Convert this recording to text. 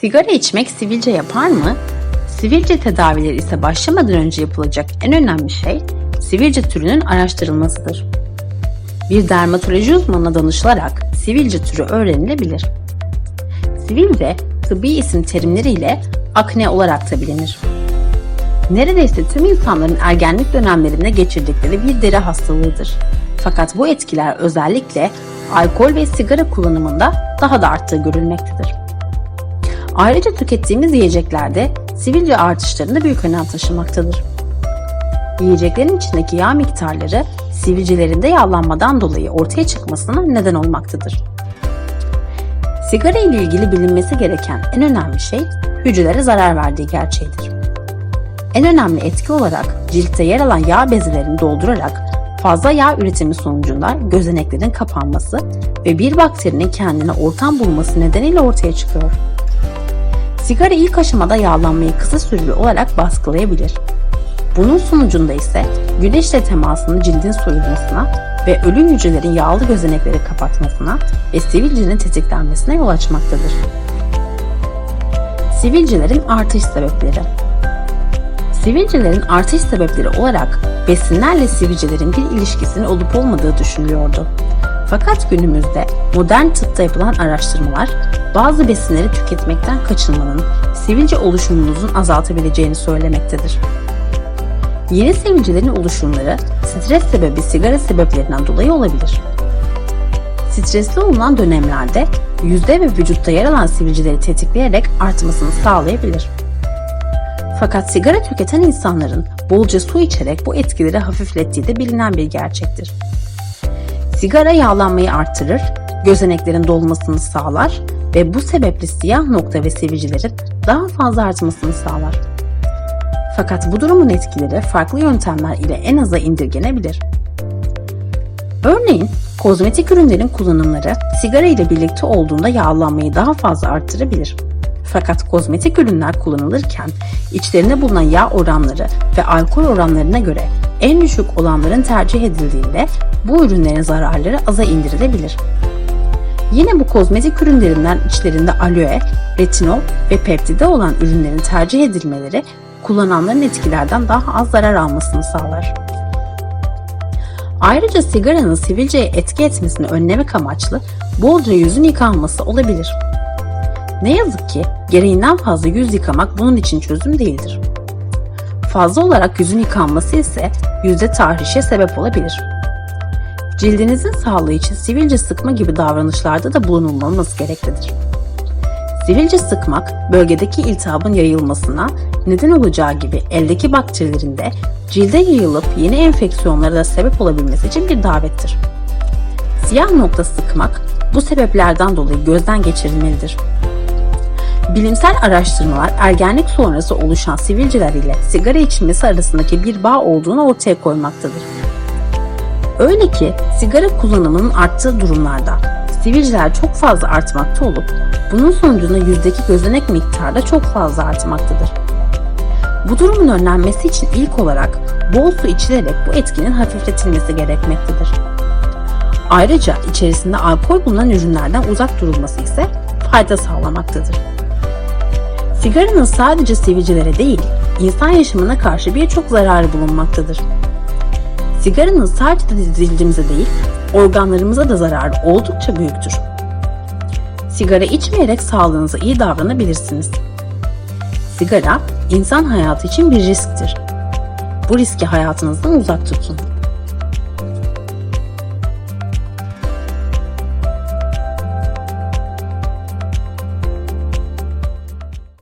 Sigara içmek sivilce yapar mı? Sivilce tedavileri ise başlamadan önce yapılacak en önemli şey sivilce türünün araştırılmasıdır. Bir dermatoloji uzmanına danışılarak sivilce türü öğrenilebilir. Sivilce, tıbbi isim terimleriyle akne olarak da bilinir. Neredeyse tüm insanların ergenlik dönemlerinde geçirdikleri bir deri hastalığıdır. Fakat bu etkiler özellikle alkol ve sigara kullanımında daha da arttığı görülmektedir. Ayrıca tükettiğimiz yiyeceklerde sivilce artışlarında büyük önem taşımaktadır. Yiyeceklerin içindeki yağ miktarları sivilcelerinde yağlanmadan dolayı ortaya çıkmasına neden olmaktadır. Sigara ile ilgili bilinmesi gereken en önemli şey hücrelere zarar verdiği gerçeğidir. En önemli etki olarak ciltte yer alan yağ bezelerini doldurarak fazla yağ üretimi sonucunda gözeneklerin kapanması ve bir bakterinin kendine ortam bulması nedeniyle ortaya çıkıyor. Sigara ilk aşamada yağlanmayı kısa süreli olarak baskılayabilir. Bunun sonucunda ise güneşle temasının cildin soyulmasına ve ölü hücrelerin yağlı gözenekleri kapatmasına ve sivilcenin tetiklenmesine yol açmaktadır. Sivilcelerin artış sebepleri Sivilcelerin artış sebepleri olarak besinlerle sivilcelerin bir ilişkisinin olup olmadığı düşünülüyordu. Fakat günümüzde modern tıpta yapılan araştırmalar bazı besinleri tüketmekten kaçınmanın sivilce oluşumunuzun azaltabileceğini söylemektedir. Yeni sivilcelerin oluşumları stres sebebi sigara sebeplerinden dolayı olabilir. Stresli olunan dönemlerde yüzde ve vücutta yer alan sivilceleri tetikleyerek artmasını sağlayabilir. Fakat sigara tüketen insanların bolca su içerek bu etkileri hafiflettiği de bilinen bir gerçektir. Sigara yağlanmayı artırır, gözeneklerin dolmasını sağlar ve bu sebeple siyah nokta ve sivilcelerin daha fazla artmasını sağlar. Fakat bu durumun etkileri farklı yöntemler ile en aza indirgenebilir. Örneğin kozmetik ürünlerin kullanımları sigara ile birlikte olduğunda yağlanmayı daha fazla arttırabilir. Fakat kozmetik ürünler kullanılırken içlerinde bulunan yağ oranları ve alkol oranlarına göre en düşük olanların tercih edildiğinde bu ürünlerin zararları aza indirilebilir. Yine bu kozmetik ürünlerinden içlerinde aloe, retinol ve peptide olan ürünlerin tercih edilmeleri kullananların etkilerden daha az zarar almasını sağlar. Ayrıca sigaranın sivilceye etki etmesini önlemek amaçlı bolca yüzün yıkanması olabilir. Ne yazık ki gereğinden fazla yüz yıkamak bunun için çözüm değildir. Fazla olarak yüzün yıkanması ise yüzde tahrişe sebep olabilir. Cildinizin sağlığı için sivilce sıkma gibi davranışlarda da bulunulmaması gereklidir. Sivilce sıkmak bölgedeki iltihabın yayılmasına neden olacağı gibi eldeki bakterilerin de cilde yayılıp yeni enfeksiyonlara da sebep olabilmesi için bir davettir. Siyah nokta sıkmak bu sebeplerden dolayı gözden geçirilmelidir. Bilimsel araştırmalar ergenlik sonrası oluşan sivilceler ile sigara içilmesi arasındaki bir bağ olduğunu ortaya koymaktadır. Öyle ki sigara kullanımının arttığı durumlarda sivilceler çok fazla artmakta olup bunun sonucunda yüzdeki gözenek miktarı da çok fazla artmaktadır. Bu durumun önlenmesi için ilk olarak bol su içilerek bu etkinin hafifletilmesi gerekmektedir. Ayrıca içerisinde alkol bulunan ürünlerden uzak durulması ise fayda sağlamaktadır. Sigaranın sadece sivilcelere değil, insan yaşamına karşı birçok zararı bulunmaktadır. Sigaranın sadece cildimize değil, organlarımıza da zararı oldukça büyüktür. Sigara içmeyerek sağlığınıza iyi davranabilirsiniz. Sigara, insan hayatı için bir risktir. Bu riski hayatınızdan uzak tutun.